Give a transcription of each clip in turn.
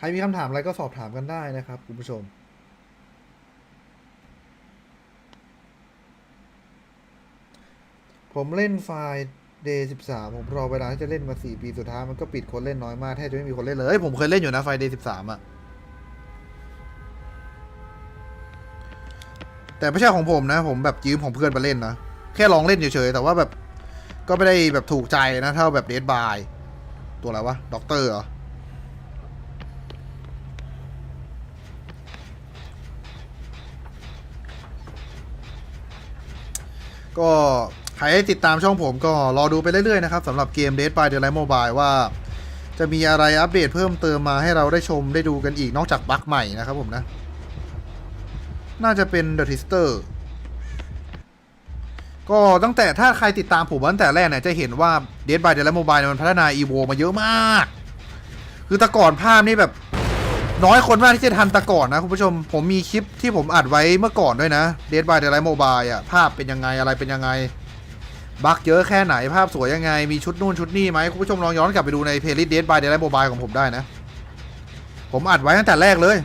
ใครมีคำถามอะไรก็สอบถามกันได้นะครับคุณผู้ชม ผมเล่นไฟล์ day 13ผมรอเวลาที่จะเล่นมา4ปีสุดท้ายมันก็ปิดคนเล่นน้อยมากแทบจะไม่มีคนเล่นเลยเอ้ยผมเคยเล่นอยู่นะไฟล์ day 13อะแต่ไม่ใช่ของผมนะ ผมแบบยืมของเพื่อนมาเล่นนะแค่ลองเล่นเฉยๆแต่ว่าแบบก็ไม่ได้แบบถูกใจนะ เท่าแบบเดดบายตัวอะไรวะด็อกเตอร์เหรอ ก็ใครให้ติดตามช่องผมก็รอดูไปเรื่อยๆนะครับสำหรับเกม Dead by Daylight Mobile ว่า จะมีอะไรอัปเดตเพิ่มเติมมาให้เราได้ชมได้ดูกันอีกนอกจากบั๊กใหม่นะครับผมนะ น่าจะเป็น The Twister ก็ตั้งแต่ถ้าใครติดตามผมตั้งแต่แรกเนี่ยจะเห็นว่า Dead by Daylight Mobile เนี่ยมันพัฒนา EVO มาเยอะมาก คือแต่ก่อนภาพนี่แบบ น้อยคนมากที่จะทันต่ก่อนนะคุณผู้ชม ผมมีคลิปที่ผมอัดไว้เมื่อก่อนด้วยนะ Dead by Daylight Mobile อะ ภาพเป็นยังไงอะไรเป็นยังไง บั๊กเยอะแค่ไหนภาพสวยยังไง มีชุดนู่นชุดนี่ไหมคุณผู้ชมลองย้อนกลับไปดูในเพลย์ลิสต์ Dead by Daylight Mobile ของผมได้นะ ผมอัดไว้ตั้งแต่แรกเลย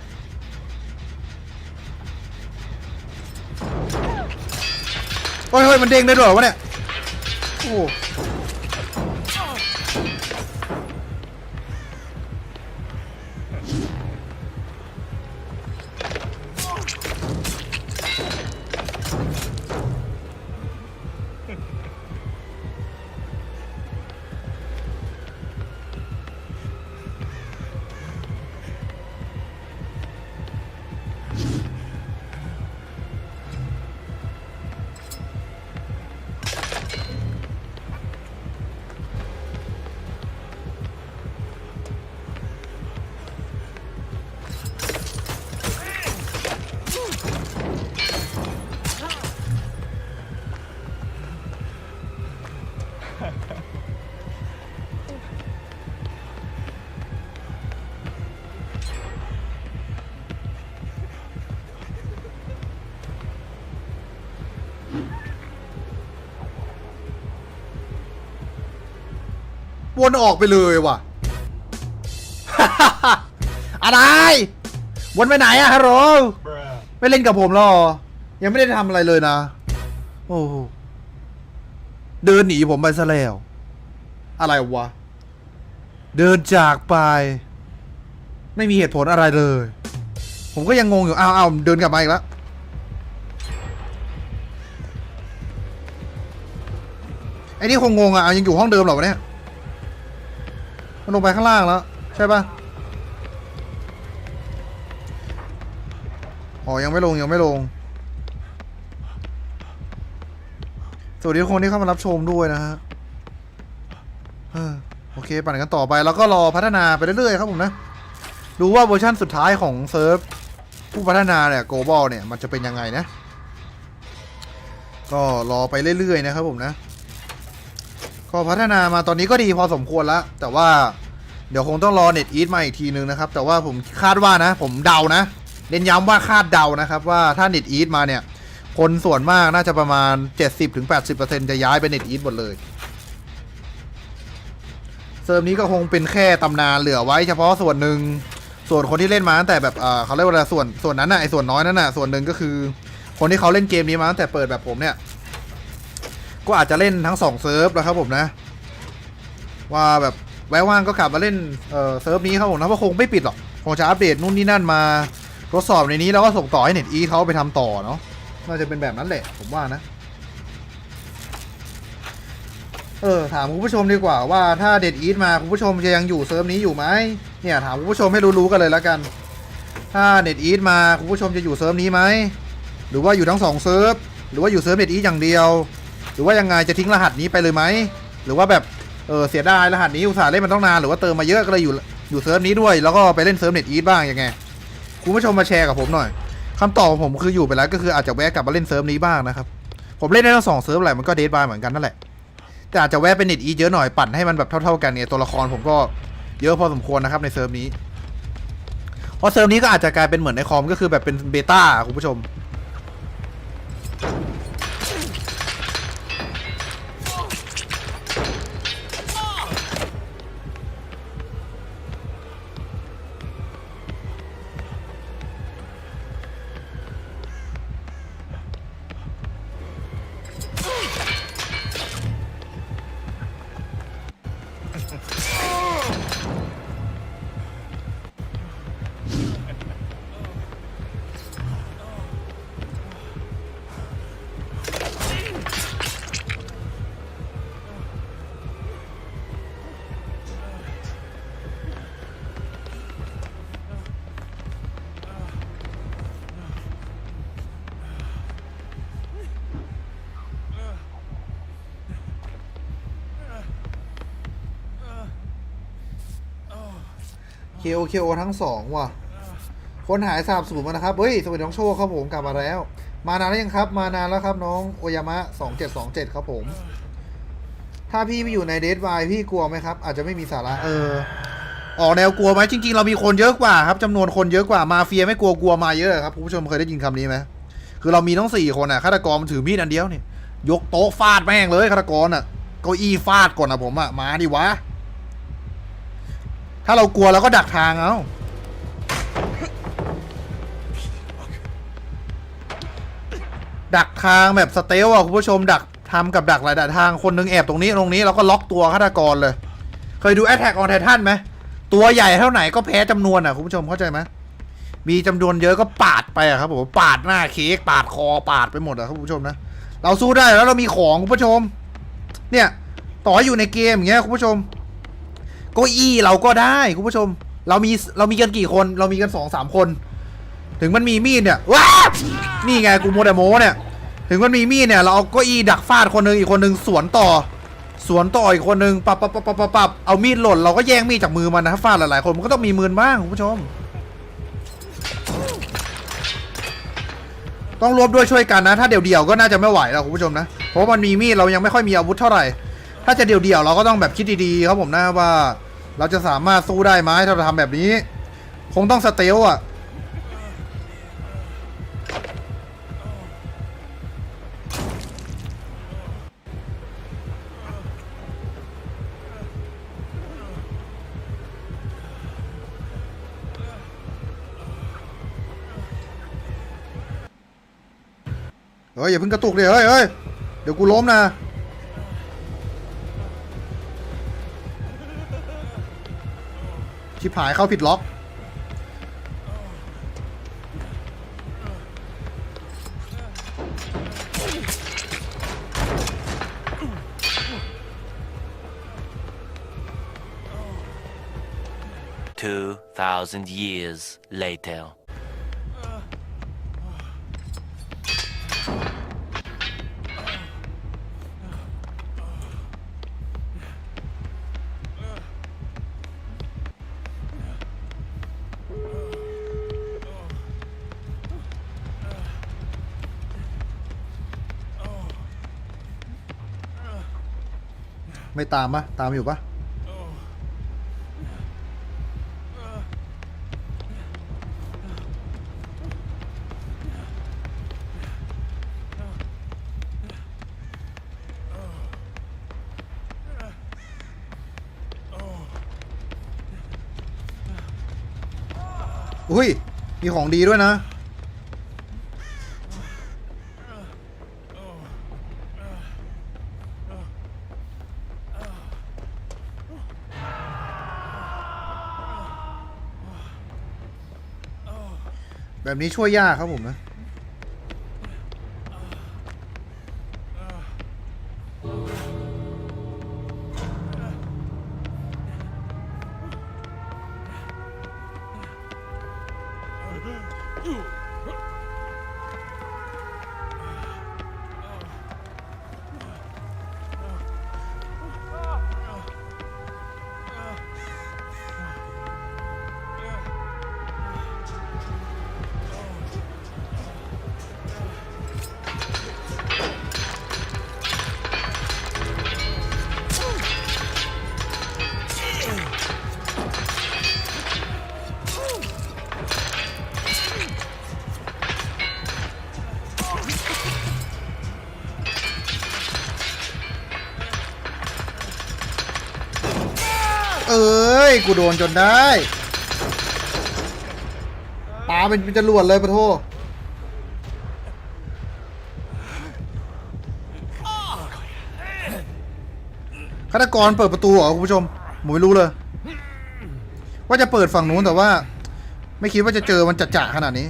เฮ้ยเฮ้ยมันเด้งได้ด้วยเหรอวะเนี่ยโอ้ วนออกไปเลยว่ะ อะไร วนไปไหนอะฮัลโหลไม่เล่นกับผมหรอ ยังไม่ได้ทำอะไรเลยนะ โอ้โหเดินหนีผมไปซะแล้ว อะไรวะ เดินจากไป ไม่มีเหตุผลอะไรเลย ผมก็ยังงงอยู่ อ้าวอ้าวเดินกลับมาอีกแล้วไอ้นี่คงงงอะเอายังอยู่ห้องเดิมเหรอวะเนี่ย มันลงไปข้างล่างแล้ว ใช่ปะอ๋อ ยังไม่ลง ยังไม่ลง สวัสดีทุกคนที่เข้ามารับชมด้วยนะฮะโอเค ปั่นกันต่อไป แล้วก็รอพัฒนาไปเรื่อยๆครับผมนะ ดูว่าเวอร์ชั่นสุดท้ายของเซิร์ฟผู้พัฒนาเนี่ย global เนี่ย มันจะเป็นยังไงนะ ก็รอไปเรื่อยๆนะครับผมนะ ก็พัฒนามาตอนนี้ก็ดีพอสมควรแล้ว แต่ว่าเดี๋ยวคงต้องรอเน็ตอีทมาอีกทีนึงนะครับ แต่ว่าผมคาดว่านะ ผมเดานะ เน้นย้ำว่าคาดเดานะครับ ว่าถ้าเน็ตอีทมาเนี่ย คนส่วนมากน่าจะประมาณ 70-80%จะย้ายไปเน็ตอีทหมดเลยเซิร์ฟนี้ก็คงเป็นแค่ตำนานเหลือไว้เฉพาะส่วนหนึ่งส่วนคนที่เล่นมาตั้งแต่แบบเขาเรียกว่าส่วนส่วนนั้นน่ะไอ้ส่วนน้อยนั้นน่ะส่วนหนึ่งก็คือ คนที่เขาเล่นเกมนี้มาตั้งแต่เปิดแบบผมเนี่ย ก็อาจจะเล่นทั้งสองเซิร์ฟแล้วครับผมนะ ว่าแบบแวะว่างก็กลับมาเล่นเอ่อเซิร์ฟนี้ครับผมนะเพราะคงไม่ปิดหรอกคงจะอัปเดตนู่นนี่นั่นมาทดสอบในนี้แล้วก็ส่งต่อให้เน็ตอีเขาไปทำต่อเนาะน่าจะเป็นแบบนั้นแหละ ผมว่านะ เออถามคุณผู้ชมดีกว่าว่าถ้าเด็ดอีทมาคุณผู้ชมจะยังอยู่เซิร์ฟนี้อยู่ไหมเนี่ยถามคุณผู้ชมให้รู้ๆกันเลยแล้วกัน ถ้าเน็ตอีทมาคุณผู้ชมจะอยู่เซิร์ฟนี้ไหมหรือว่าอยู่ทั้งสองเซิร์ฟหรือว่าอยู่เซิร์ฟเน็ตอีทอย่างเดียว หรือว่ายังไงจะทิ้งรหัสนี้ไปเลยไหมหรือว่าแบบเออเสียดายรหัสนี้อุตส่าห์เล่นมันต้องนานหรือว่าเติมมาเยอะก็เลยอยู่อยู่เซิร์ฟนี้ด้วย แล้วก็ไปเล่นเซิร์ฟเน็ตอีทบ้างยังไงคุณผู้ชมมาแชร์กับผมหน่อยคำตอบของผมคืออยู่ไปแล้วก็คืออาจจะแวะกลับมาเล่นเซิร์ฟนี้บ้างนะครับผมเล่นได้ทั้งสองเซิร์ฟแหละมันก็เดทบายเหมือนกันนั่นแหละแต่อาจจะแวะเป็นเน็ตอีทเยอะหน่อยปั่นให้มันแบบเท่าๆกันเนี่ยตัวละครผมก็เยอะพอสมควรนะครับในเซิร์ฟนี้เพราะเซิร์ฟนี้ก็อาจจะกลายเป็นเหมือนในคอมก็คือแบบเป็นเบต้าคุณผู้ชม KO KO ทั้งสองว่ะ คนหายสาบสูญมานะครับ เฮ้ย สวัสดีน้องโชคครับผมกลับมาแล้ว มานานแล้วยังครับ มานานแล้วครับน้องโอยามะสองเจ็ดสองเจ็ดครับผม ถ้าพี่ไม่อยู่ในเดทไวพี่กลัวไหมครับ อาจจะไม่มีสาระเออ ออกแนวกลัวไหมจริง ๆ เรามีคนเยอะกว่าครับจำนวนคนเยอะกว่ามาเฟียไม่กลัวกลัวมาเยอะครับคุณผู้ชมเคยได้ยินคำนี้ไหมคือเรามีทั้งสี่คนอะฆาตกรมันถือมีดอันเดียวเนี่ยกโต๊ะฟาดแม่งเลยฆาตกรอะเก้าอี้ฟาดก่อนอะผมอะมาดิวะ ถ้าเรากลัวเราก็ดักทางเอาดักทางแบบสเตลอะคุณผู้ชมดักทำกับดักหลายทางคนหนึงแอบตรงนี้ตรงนี้แล้วก็ล็อกตัวฆาตกรเลย เคยดู Attack on Titan ไหมตัวใหญ่เท่าไหนก็แพ้จำนวนอะคุณผู้ชมเข้าใจไหมมีจำนวนเยอะก็ปาดไปอะครับผมปาดหน้าเค้กปาดคอปาดไปหมดอะครับคุณผู้ชมนะเราสู้ได้แล้วเรามีของคุณผู้ชม เนี่ยต่ออยู่ในเกมอย่างเงี้ยคุณผู้ชม เก้าอี้เราก็ได้คุณผู้ชม เรามีเรามีกันกี่คน เรามีกันสองสามคน ถึงมันมีมีดเนี่ยว้านี่ไงกูโมเดโมเนี่ย ถึงมันมีมีดเนี่ยเราเอาเก้าอี้ดักฟาดคนหนึ่งอีกคนหนึ่งสวนต่อ สวนต่ออีกคนหนึ่งปับปับปับปับปับเอามีดหล่นเราก็แย่งมีดจากมือมันนะถ้าฟาดหลายๆคนมันก็ต้องมีมือบ้างคุณผู้ชม ต้องรวบด้วยช่วยกันนะ ถ้าเดี่ยวๆก็น่าจะไม่ไหวแล้วคุณผู้ชมนะเพราะมันมีมีดเรายังไม่ค่อยมีอาวุธเท่าไหร่ถ้าจะเดี่ยวๆเราก็ต้องแบบคิดดีๆครับผมนะว่า เราจะสามารถสู้ได้ไหมถ้าเราทำแบบนี้ คงต้องสเตลอะ เฮ้ย อย่าเพิ่งกระตุกเลยเฮ้ยเฮ้ยเดี๋ยวกูล้มนะ ชิบหายเข้าผิดล็อก Two thousand years later. ไม่ตามปะตามอยู่ปะอุ้ย มีของดีด้วยนะ แบบนี้ช่วยยากครับผมนะ เอ้ย กูโดนจนได้ปาเป็นเป็นจรวดเลยปะโทฆาตกรเปิดประตูเหรอคุณผู้ชมผมไม่รู้เลย ว่าจะเปิดฝั่งนู้นแต่ว่า ไม่คิดว่าจะเจอมันจัดจ่าขนาดนี้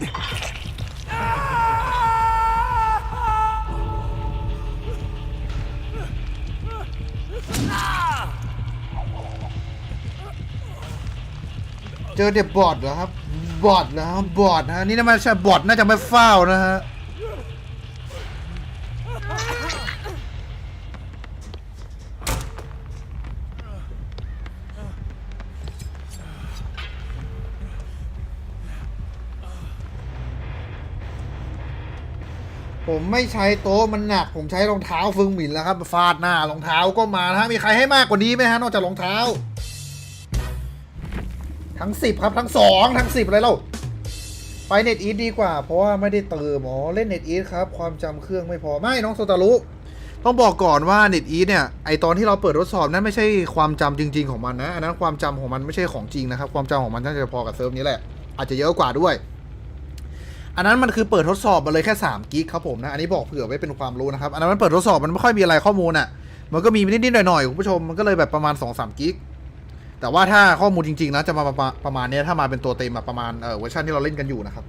เจอเด็บบอดเหรอครับ บอดเหรอครับบอดนะนี่น่าจะใช่บอดน่าจะไม่เฝ้านะฮะผมไม่ใช้โต๊ะมันหนัก ผมใช้รองเท้าฟึ่งหมินแล้วครับฟาดหน้ารองเท้าก็มานะฮะมีใครให้มากกว่านี้ไหมฮะนอกจากรองเท้า ทั้งสิบครับทั้งสองทั้งสิบอะไรเล่าไปเน็ตอีทดีกว่า เพราะว่าไม่ได้เติมอ๋อเล่นเน็ตอีทครับ ความจำเครื่องไม่พอไม่น้องโซตารุต้องบอกก่อนว่าเน็ตอีทเนี่ยไอตอนที่เราเปิดทดสอบนั่นไม่ใช่ความจำจริง ๆ ของมันนะอันนั้นความจำของมันไม่ใช่ของจริงนะครับ ความจำของมันน่าจะพอกับเซิร์ฟนี้แหละ อาจจะเยอะกว่าด้วย อันนั้นมันคือเปิดทดสอบมาเลยแค่3กิกครับผมนะอันนี้บอกเผื่อไว้เป็นความรู้นะครับอันนั้นมันเปิดทดสอบมันไม่ค่อยมีอะไรข้อมูลอะมันก็มีนิดๆหน่อยๆคุณผู้ชมมันก็เลยแบบประมาณ2อสกิก แต่ว่าถ้าข้อมูลจริงๆนะจะมาประมาณนี้ถ้ามาเป็นตัวเต็มอะประมาณเวอร์ชันที่เราเล่นกันอยู่นะครับ